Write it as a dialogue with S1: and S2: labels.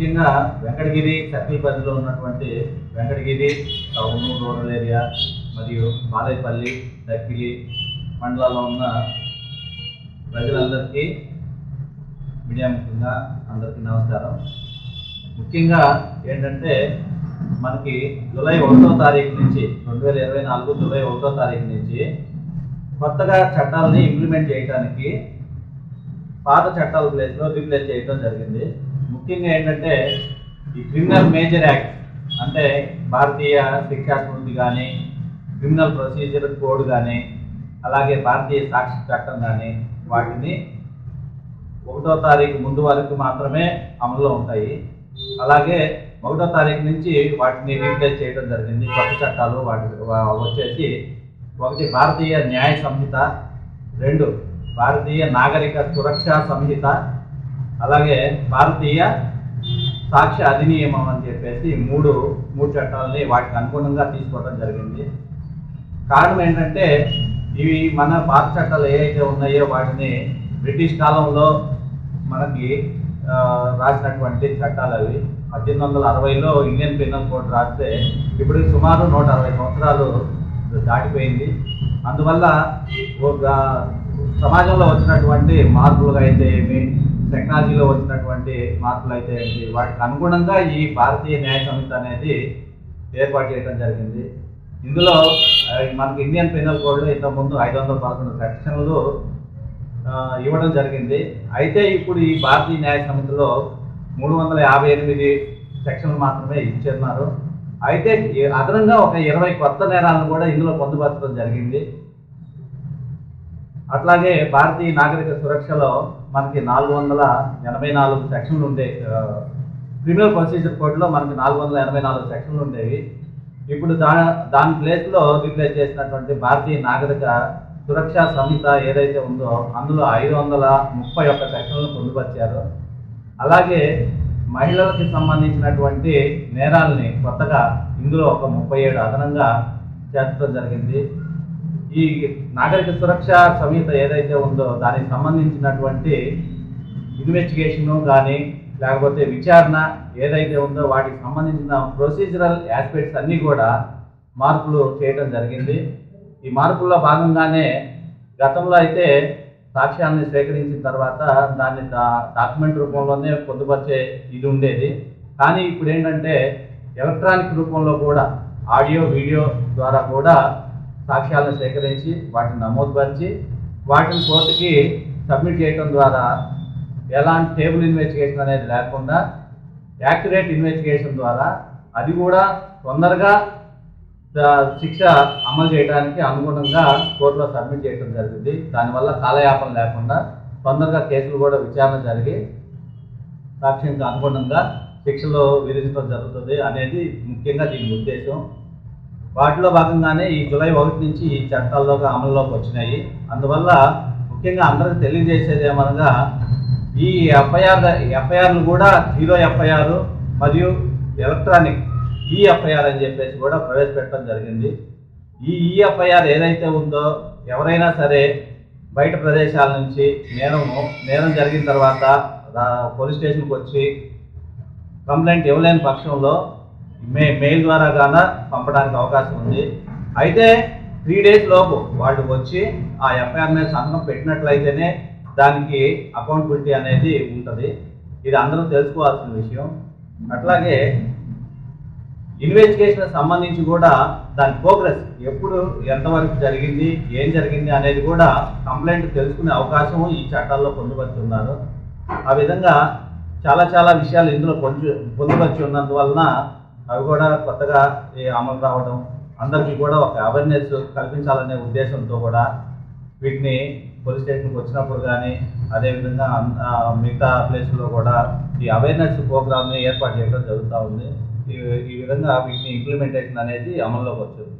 S1: ముఖ్యంగా వెంకటగిరి సర్కిల్ పరిధిలో ఉన్నటువంటి వెంకటగిరి టౌన్ రూరల్ ఏరియా మరియు బాలేపల్లి దక్కిలి మండలాల్లో ఉన్న ప్రజలందరికీ మీడియా ముఖ్యంగా అందరికీ నమస్కారం. ముఖ్యంగా ఏంటంటే మనకి జూలై ఒకటో తారీఖు నుంచి రెండు వేల ఇరవై నాలుగు జూలై ఒకటో తారీఖు నుంచి కొత్తగా చట్టాలని ఇంప్లిమెంట్ చేయడానికి పాత చట్టాల ప్లేస్లో రీప్లేస్ చేయడం జరిగింది. ముఖ్యంగా ఏంటంటే ఈ క్రిమినల్ మేజర్ యాక్ట్ అంటే భారతీయ శిక్షా స్మృతి కానీ క్రిమినల్ ప్రొసీజర్ కోడ్ కానీ అలాగే భారతీయ సాక్షి చట్టం కానీ వాటిని ఒకటో తారీఖు ముందు వరకు మాత్రమే అమల్లో ఉంటాయి. అలాగే ఒకటో తారీఖు నుంచి వాటిని రీప్లేస్ చేయడం జరిగింది. కొత్త చట్టాలు వాటి వచ్చేసి ఒకటి భారతీయ న్యాయ సంహిత రెండు భారతీయ నాగరిక సురక్షా సంహిత అలాగే భారతీయ సాక్ష్య అధినియమం అని చెప్పేసి మూడు మూడు చట్టాలని వాటికి అనుగుణంగా తీసుకోవడం జరిగింది. కారణం ఏంటంటే ఇవి మన పాత చట్టాలు ఏవైతే ఉన్నాయో వాటిని బ్రిటిష్ కాలంలో మనకి రాసినటువంటి చట్టాలు అవి. పద్దెనిమిది వందల అరవైలో ఇండియన్ పీనల్ కోడ్ రాస్తే ఇప్పుడు సుమారు నూట అరవై సంవత్సరాలు దాటిపోయింది. అందువల్ల ఒక సమాజంలో వచ్చినటువంటి మార్పులు అయితే ఏమి టెక్నాలజీలో వచ్చినటువంటి మార్పులు అయితే ఏంటి? వాటికి అనుగుణంగా ఈ భారతీయ న్యాయ సమితి అనేది ఏర్పాటు చేయడం జరిగింది. ఇందులో మనకు మనకి ఇండియన్ పెనల్ కోడ్లో ఇంతకుముందు ఐదు వందల పదకొండు సెక్షన్లు ఇవ్వడం జరిగింది. అయితే ఇప్పుడు ఈ భారతీయ న్యాయ సమితిలో మూడు వందల యాభై ఎనిమిది సెక్షన్లు మాత్రమే ఇచ్చేస్తున్నారు. అయితే అదనంగా ఒక ఇరవై కొత్త నేరాలను కూడా ఇందులో పొందుపరచడం జరిగింది. అట్లాగే భారతీయ నాగరిక సురక్షలో మనకి నాలుగు వందల ఎనభై నాలుగు సెక్షన్లు ఉండే క్రిమినల్ ప్రొసీజర్ కోడ్లో మనకి నాలుగు వందల ఎనభై నాలుగు సెక్షన్లు ఉండేవి. ఇప్పుడు దా దాని ప్లేస్లో రీప్లేస్ చేసినటువంటి భారతీయ నాగరిక సురక్షా సంహిత ఏదైతే ఉందో అందులో ఐదు వందల ముప్పై ఒక్క సెక్షన్లను పొందుపరిచారు. అలాగే మహిళలకి సంబంధించినటువంటి నేరాలని కొత్తగా ఇందులో ఒక ముప్పై ఏడు అదనంగా చేర్చడం జరిగింది. ఈ నాగరిక సురక్ష సంహిత ఏదైతే ఉందో దానికి సంబంధించినటువంటి ఇన్వెస్టిగేషను కానీ లేకపోతే విచారణ ఏదైతే ఉందో వాటికి సంబంధించిన ప్రొసీజరల్ ఆస్పెక్ట్స్ అన్నీ కూడా మార్పులు చేయడం జరిగింది. ఈ మార్పుల్లో భాగంగానే గతంలో అయితే సాక్ష్యాన్ని స్వీకరించిన తర్వాత దాన్ని డాక్యుమెంట్ రూపంలోనే పొందుపరిచే ఇది ఉండేది. కానీ ఇప్పుడు ఏంటంటే ఎలక్ట్రానిక్ రూపంలో కూడా ఆడియో వీడియో ద్వారా కూడా సాక్ష్యాలను సేకరించి వాటిని నమోదుపరిచి వాటిని కోర్టుకి సబ్మిట్ చేయడం ద్వారా ఎలాంటి టేబుల్ ఇన్వెస్టిగేషన్ అనేది లేకుండా యాక్యురేట్ ఇన్వెస్టిగేషన్ ద్వారా అది కూడా తొందరగా శిక్ష అమలు చేయడానికి అనుగుణంగా కోర్టులో సబ్మిట్ చేయడం జరిగింది. దానివల్ల కాలయాపన లేకుండా తొందరగా కేసులు కూడా విచారణ జరిగి సాక్ష్యంకి అనుగుణంగా శిక్షలు విధించడం జరుగుతుంది అనేది ముఖ్యంగా దీని ఉద్దేశం. వాటిలో భాగంగానే ఈ జూలై ఒకటి నుంచి ఈ చట్టాల్లోకి అమల్లోకి వచ్చినాయి. అందువల్ల ముఖ్యంగా అందరికి తెలియజేసేది ఏమనగా ఈ ఎఫ్ఐఆర్ ఎఫ్ఐఆర్లు కూడా జీరో ఎఫ్ఐఆర్ మరియు ఎలక్ట్రానిక్ ఈఎఫ్ఐఆర్ అని చెప్పేసి కూడా ప్రవేశపెట్టడం జరిగింది. ఈ ఈఎఫ్ఐఆర్ ఏదైతే ఉందో ఎవరైనా సరే బయట ప్రదేశాల నుంచి నేరము నేరం జరిగిన తర్వాత పోలీస్ స్టేషన్కి వచ్చి కంప్లైంట్ ఇవ్వలేని పక్షంలో మే మెయిల్ ద్వారా కాన పంపడానికి అవకాశం ఉంది. అయితే త్రీ డేస్ లోపు వాళ్ళు వచ్చి ఆ ఎఫ్ఐఆర్ మీద సంతకం పెట్టినట్లయితేనే దానికి అకౌంటబిలిటీ అనేది ఉంటుంది. ఇది అందరూ తెలుసుకోవాల్సిన విషయం. అట్లాగే ఇన్వెస్టిగేషన్ సంబంధించి కూడా దాని ప్రోగ్రెస్ ఎప్పుడు ఎంతవరకు జరిగింది ఏం జరిగింది అనేది కూడా కంప్లైంట్ తెలుసుకునే అవకాశం ఈ చట్టాల్లో పొందుపరుచున్నారు. ఆ విధంగా చాలా చాలా విషయాలు ఇందులో పొందు పొందుపరిచి ఉన్నందువలన అవి కూడా కొత్తగా ఈ అమలు రావడం అందరికీ కూడా ఒక అవేర్నెస్ కల్పించాలనే ఉద్దేశంతో కూడా వీటిని పోలీస్ స్టేషన్కి వచ్చినప్పుడు కానీ అదేవిధంగా మిగతా ప్లేస్లో కూడా ఈ అవేర్నెస్ ప్రోగ్రామ్ని ఏర్పాటు చేయడం జరుగుతూ ఉంది. ఈ ఈ విధంగా వీటిని ఇంప్లిమెంటేషన్ అనేది అమల్లోకి వచ్చింది.